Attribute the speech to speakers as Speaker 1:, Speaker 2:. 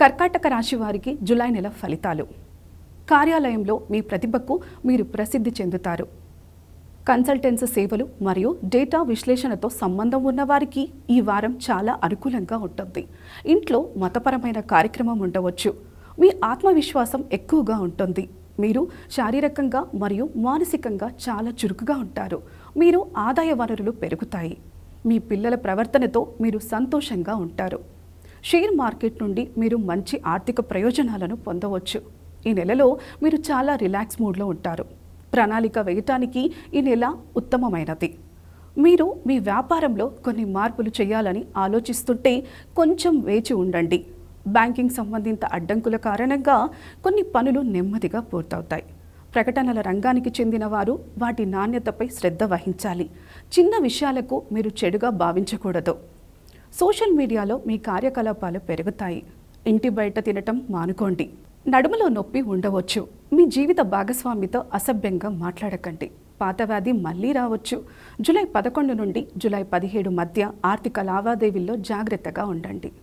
Speaker 1: కర్కాటక రాశి వారికి జులై నెల ఫలితాలు. కార్యాలయంలో మీ ప్రతిభకు మీరు ప్రసిద్ధి చెందుతారు. కన్సల్టెన్సీ సేవలు మరియు డేటా విశ్లేషణతో సంబంధం ఉన్నవారికి ఈ వారం చాలా అనుకూలంగా ఉంటుంది. ఇంట్లో మతపరమైన కార్యక్రమం ఉండవచ్చు. మీ ఆత్మవిశ్వాసం ఎక్కువగా ఉంటుంది. మీరు శారీరకంగా మరియు మానసికంగా చాలా చురుకుగా ఉంటారు. మీరు ఆదాయ వనరులు పెరుగుతాయి. మీ పిల్లల ప్రవర్తనతో మీరు సంతోషంగా ఉంటారు. షేర్ మార్కెట్ నుండి మీరు మంచి ఆర్థిక ప్రయోజనాలను పొందవచ్చు. ఈ నెలలో మీరు చాలా రిలాక్స్ మూడ్లో ఉంటారు. ప్రణాళిక వేయటానికి ఈ నెల ఉత్తమమైనది. మీరు మీ వ్యాపారంలో కొన్ని మార్పులు చేయాలని ఆలోచిస్తుంటే కొంచెం వేచి ఉండండి. బ్యాంకింగ్ సంబంధిత అడ్డంకుల కారణంగా కొన్ని పనులు నెమ్మదిగా పూర్తవుతాయి. ప్రకటనల రంగానికి చెందిన వారు వాటి నాణ్యతపై శ్రద్ధ వహించాలి. చిన్న విషయాలకు మీరు చెడుగా భావించకూడదు. సోషల్ మీడియాలో మీ కార్యకలాపాలు పెరుగుతాయి. ఇంటి బయట తినటం మానుకోండి. నడుములో నొప్పి ఉండవచ్చు. మీ జీవిత భాగస్వామితో అసభ్యంగా మాట్లాడకండి. పాత వ్యాధి మళ్ళీ రావచ్చు. జూలై పదకొండు నుండి జూలై పదిహేడు మధ్య ఆర్థిక లావాదేవీల్లో జాగ్రత్తగా ఉండండి.